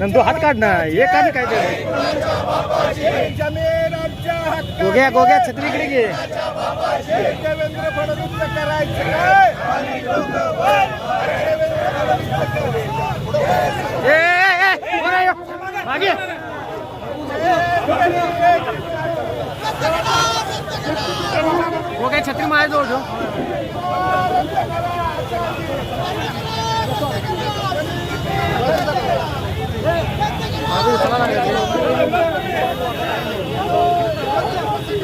नंतर हात काढ ना. हे काय काय गोग्या गोग्या छत्री इकडे घे देवेंद्र फडणवीस करायचं मागे. गोग्या छत्री माझ्याजवळ ठेव मागं उचला लागेल. जमीन आमच्या हक्काची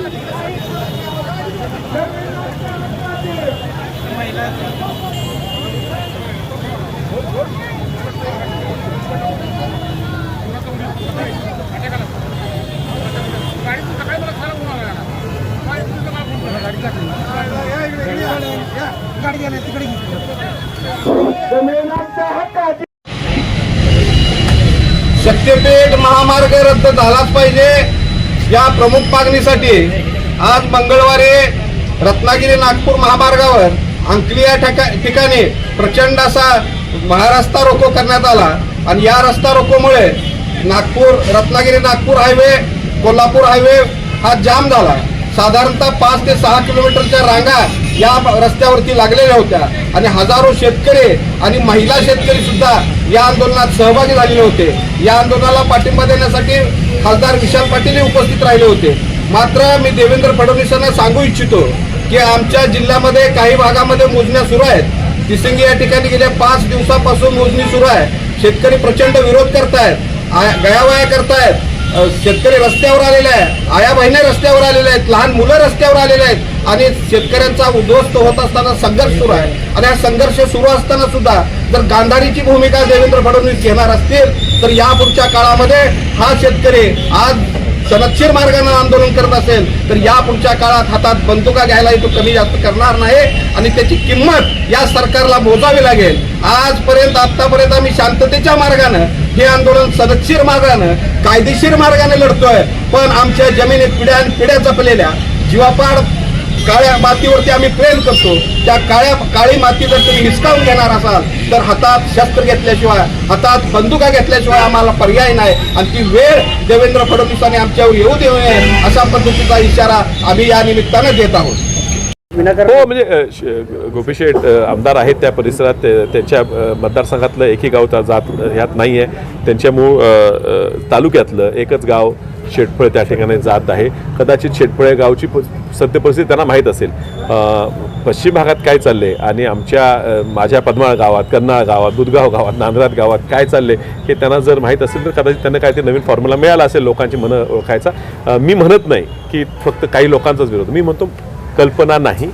शक्तीपीठ महामार्ग रद्द झालाच पाहिजे. या प्रमुख मागणीसाठी आज मंगळवारी रत्नागिरी नागपूर महामार्गावर अंकली या ठिका- ठिकाणी प्रचंड असा महारस्ता रोको करण्यात आला. आणि या रस्ता रोकोमुळे नागपूर रत्नागिरी नागपूर हायवे कोल्हापूर हायवे हा जाम झाला. साधारणतः पाच ते सहा किलोमीटरच्या रांगा या रस्त्यावरती लागलेल्या होत्या. आणि हजारो शेतकरी आणि महिला शेतकरी सुद्धा या आंदोलनात सहभागी झालेले होते. या आंदोलनाला पाठिंबा देण्यासाठी खासदार विशाल पाटीलही उपस्थित राहिले होते. मात्र मी देवेंद्र फडणवीसांना सांगू इच्छितो की आमच्या जिल्ह्यामध्ये काही भागामध्ये मोजण्या सुरू आहेत. तिसिंगी या ठिकाणी गेल्या पाच दिवसापासून मोजणी सुरू आहे. शेतकरी प्रचंड विरोध करतायत. आया- गयावया करतायत. शेतकरी रस्त्यावर आलेले आहे आया बहिणी रस्त्यावर आलेल्या आहेत. लहान मुलं रस्त्यावर आलेले आहेत. आणि शेतकऱ्यांचा उद्ध्वस्त होत असताना संघर्ष सुरू आहे. आणि हा संघर्ष सुरू असताना सुद्धा जर गांधारीची भूमिका देवेंद्र फडणवीस घेणार असतील तर यापुढच्या काळामध्ये हा शेतकरी आज सनदशीर मार्गाने आंदोलन करत असेल तर या पुढच्या काळात हातात बंदुका घ्यायलाही तो कमी जास्त करणार नाही आणि त्याची किंमत या सरकारला मोजावी लागेल. आजपर्यंत आतापर्यंत आम्ही शांततेच्या मार्गानं हे आंदोलन सदतशीर मार्गानं कायदेशीर मार्गाने लढतोय. पण आमच्या जमिनीत पिढ्यान पिढ्या जपलेल्या जीवापाड काळ्या मातीवरती आम्ही प्रेम करतो. त्या काळ्या काळी माती जर तुम्ही हिसकावून घेणार असाल तर हातात शस्त्र घेतल्याशिवाय हातात बंदुका घेतल्याशिवाय आम्हाला पर्याय नाही. आणि ती वेळ देवेंद्र फडणवीसांनी आमच्यावर येऊ देऊ नये अशा पद्धतीचा इशारा आम्ही या निमित्तानं देत आहोत. हो म्हणजे अ, श- गोपी शेठ अ, आमदार आहेत त्या परिसरात. ते- त्यांच्या मतदारसंघातलं एकही गाव त्या जात ह्यात नाही आहे त्यांच्या मूळ तालुक्यातलं एकच गाव शेटफळ त्या ठिकाणी जात आहे. कदाचित शेटफळ या गावची प- सत्य परिस्थिती त्यांना माहीत असेल. पश्चिम भागात काय चालले आणि आमच्या माझ्या पद्माळ गावात कर्नाळ गावात दुधगाव गावात नांदरात गावात काय चालले हे त्यांना जर माहीत असेल तर कदाचित त्यांना काय ते नवीन फॉर्म्युला मिळाला असेल लोकांची मनं ओळखायचा. मी म्हणत नाही की फक्त काही लोकांचाच विरोध. मी म्हणतो कल्पना नाही.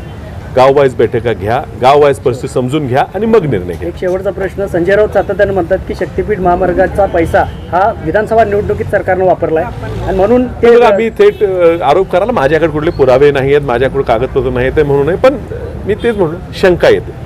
गाव वाईज बैठका घ्या गाव वाईज परिस्थिती समजून घ्या आणि मग निर्णय घ्या. एक शेवटचा प्रश्न संजय राऊत सातत्याने म्हणतात की शक्तीपीठ महामार्गाचा पैसा हा विधानसभा निवडणुकीत सरकारनं वापरलाय. आणि म्हणून ते मी थेट आरोप करायला माझ्याकडे कुठले पुरावे नाही आहेत माझ्याकडे कागदपत्र नाही ते म्हणू नये पण मी तेच म्हणून शंका येते.